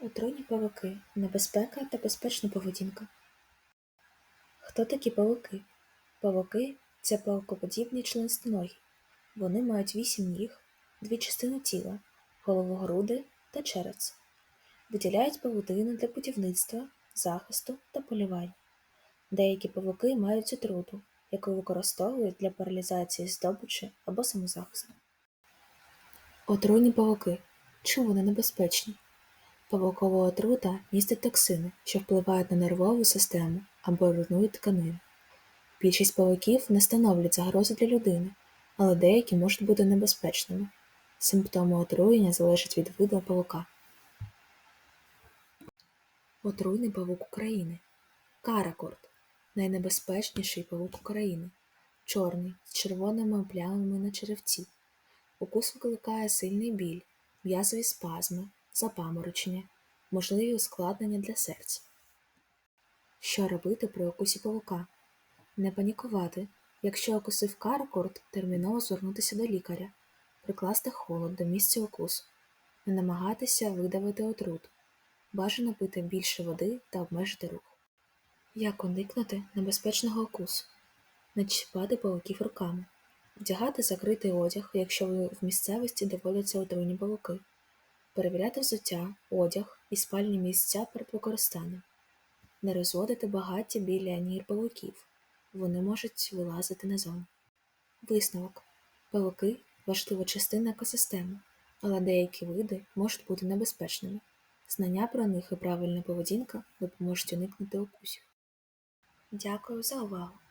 Отруйні павуки небезпека та безпечна поведінка. Хто такі павуки? Павуки це павукоподібні членистоногі. Вони мають вісім ніг, дві частини тіла, голову груди та черець. Виділяють павутину для будівництва, захисту та полювання. Деякі павуки мають отруту, яку використовують для паралізації здобичі або самозахисту. Отруйні павуки. Чому вони небезпечні? Павукова отрута містить токсини, що впливають на нервову систему або руйнують тканини. Більшість павуків не становлять загрози для людини, але деякі можуть бути небезпечними. Симптоми отруєння залежать від виду павука. Отруйний павук України. Каракорд найнебезпечніший павук України. Чорний з червоними плямами на черевці. Укус викликає сильний біль, м'язові спазми, запаморочення, можливі ускладнення для серця. Що робити при укусі павука? Не панікувати. Якщо укусив каракорд, терміново звернутися до лікаря, прикласти холод до місця укусу, не намагатися видавити отруту, бажано пити більше води та обмежити рух. Як уникнути небезпечного укусу? Не чіпати павуків руками, вдягати закритий одяг, якщо ви в місцевості доводяться отруйні павуки, перевіряти взуття, одяг і спальні місця перед використанням, не розводити багаття біля нір павуків, вони можуть вилазити назовні. Висновок. Павуки важлива частина екосистеми, але деякі види можуть бути небезпечними. Знання про них і правильна поведінка допоможуть уникнути укусів. Дякую за увагу!